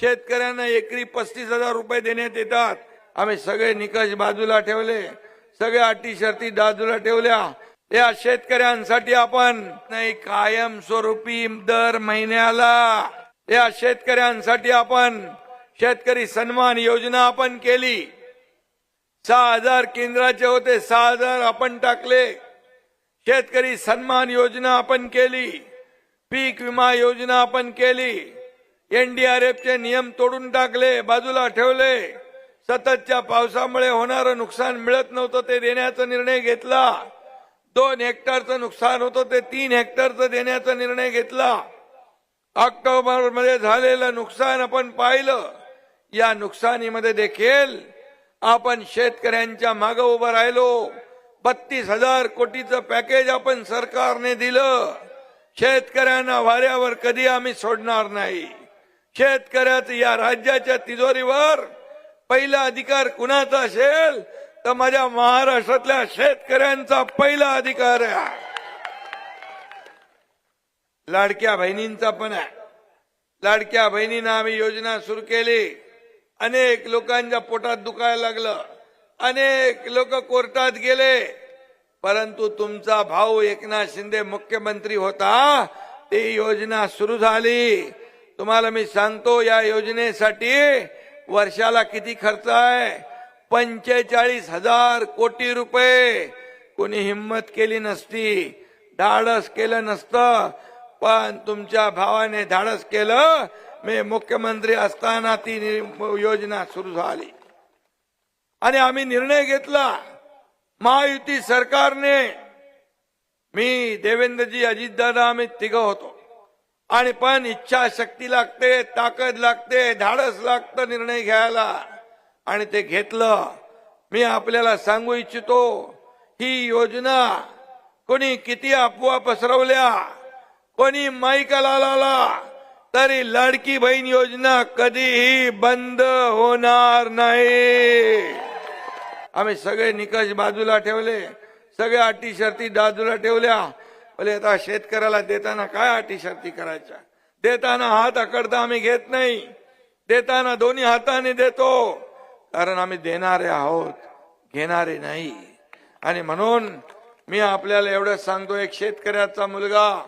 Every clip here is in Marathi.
शेतकऱ्यांना एकरी पस्तीस हजार रुपये देण्यात येतात. आम्ही सगळे निकष बाजूला ठेवले. सगळ्या अटी शर्ती बाजूला ठेवल्या. या शेतकऱ्यांसाठी आपण नाही कायम स्वरूपी दर महिन्याला. या शेतकऱ्यांसाठी आपण शेतकरी सन्मान योजना आपण केली. सहा हजार केंद्राचे होते सहा हजार आपण टाकले. शेतकरी सन्मान योजना आपण केली. पीक विमा योजना आपण केली. एनडीआरएफचे नियम तोडून टाकले बाजूला ठेवले. सततच्या पावसामुळे होणारं नुकसान मिळत नव्हतं ते देण्याचा निर्णय घेतला. दोन हेक्टरचं नुकसान होतं ते तीन हेक्टरचं देण्याचा निर्णय घेतला. ऑक्टोबरमध्ये झालेलं नुकसान आपण पाहिलं. या नुकसानीमध्ये देखील आपण शेतकऱ्यांच्या मागे उभं राहिलो. बत्तीस हजार कोटीचं पॅकेज आपण सरकारने दिलं. शेतकऱ्यांना वाऱ्यावर कधी आम्ही सोडणार नाही. शेतकऱ्याचं या राज्याच्या तिजोरीवर पहिला अधिकार कुणाचा असेल? तर माझ्या महाराष्ट्रातल्या शेतकऱ्यांचा पहिला अधिकार आहे लाडक्या बहिणींचा पण आहे. लाडक्या बहिणींना आम्ही योजना सुरू केली. अनेक लोकांच्या पोटात दुखायला लागलं. अनेक लोक कोर्टात गेले. परंतु तुमचा भाऊ एकनाथ शिंदे मुख्यमंत्री होता. ती योजना सुरू झाली. तुम्हाला मी सांगतो या योजनेसाठी वर्षाला किती खर्च आहे? पंचेचाळीस हजार कोटी रुपये. कोणी हिंमत केली नसती धाडस केलं नसतं पण तुमच्या भावाने धाडस केलं. मी मुख्यमंत्री असताना ती योजना सुरू झाली. आणि आम्ही निर्णय घेतला. महायुती सरकारने. मी देवेंद्रजी अजितदादा आम्ही तिघ होतो. आणि पण इच्छाशक्ती लागते ताकद लागते धाडस लागतं निर्णय घ्यायला. आणि ते घेतलं. मी आपल्याला सांगू इच्छितो ही योजना कोणी किती अफवा पसरवल्या कोणी माईकाला लाला तरी लाडकी बहीण योजना कधीही बंद होणार नाही. आम्ही सगळे निकष बाजूला ठेवले सगळ्या अटी शर्ती बाजूला ठेवल्या बोले आता शेतकऱ्याला देताना काय अटी शर्ती करायच्या? देताना हात आकडता आम्ही घेत नाही. देताना दोन्ही हाताने देतो. कारण आम्ही देणारे आहोत घेणारे नाही. आणि म्हणून मी आपल्याला एवढं सांगतो एक शेतकऱ्याचा मुलगा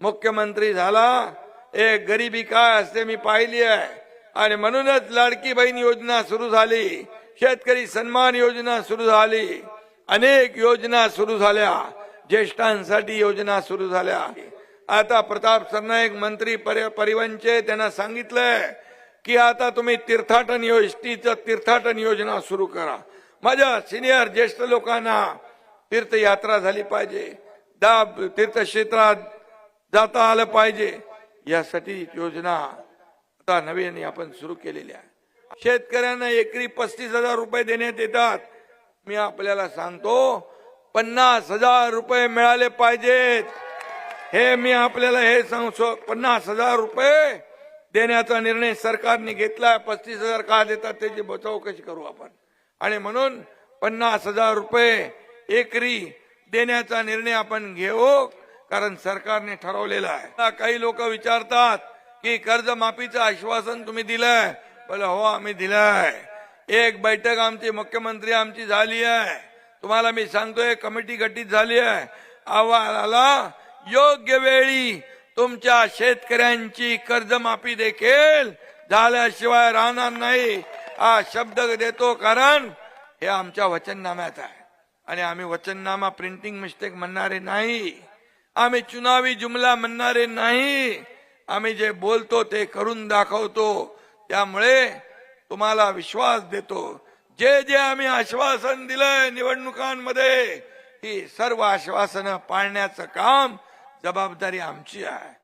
मुख्यमंत्री झाला. एक गरिबी काय असते मी पाहिली आहे. आणि म्हणूनच लाडकी बहीण योजना सुरू झाली. शेतकरी सन्मान योजना सुरू झाली. अनेक योजना सुरू झाल्या. ज्येष्ठांसाठी योजना सुरू झाल्या. आहे आता प्रताप सरनाईक मंत्री परि- परिवहनचे त्यांना सांगितलंय की आता तुम्ही तीर्थाटन एसटीचं तीर्थाटन योजना सुरू करा. माझ्या सिनियर ज्येष्ठ लोकांना तीर्थयात्रा झाली पाहिजे. दाब तीर्थक्षेत्रात जाता आलं पाहिजे. यासाठी योजना आता नवीन आपण सुरू केलेली आहे. शेतकऱ्यांना एकरी पस्तीस हजार रुपये देण्यात येतात. मी आपल्याला सांगतो पन्नास हजार रुपये मिळाले पाहिजेत. हे मी आपल्याला हे सांगतो पन्नास हजार रुपये देण्याचा निर्णय सरकारने घेतलाय पस्तीस हजार का देतात त्याची बचाव कशी करू आपण? आणि म्हणून पन्नास हजार रुपये एकरी देण्याचा निर्णय आपण घेऊ कारण सरकारने ठरवलेला आहे. आता काही लोक विचारतात की कर्जमाफीचं आश्वासन तुम्ही दिलंय? बोले हो आम्ही दिलंय. एक बैठक आमची मुख्यमंत्री आमची झाली आहे. तुम्हाला मी सांगतोय कमिटी गठीत झाली आहे. अहवालाला योग्य वेळी तुमच्या शेतकऱ्यांची कर्जमाफी देखील झाल्याशिवाय राहणार नाही. हा शब्द देतो कारण हे आमच्या वचननाम्यात आहे. आणि आम्ही वचननामा प्रिंटिंग मिस्टेक म्हणणारे नाही. आम्ही चुनावी जुमला म्हणणारे नाही. आम्ही जे बोलतो ते करून दाखवतो. त्यामुळे तुम्हाला विश्वास देतो. जे जे आम्ही आश्वासन दिलंय निवडणुकांमध्ये ही सर्व आश्वासनं पाळण्याचं काम जबाबदारी आमची आहे.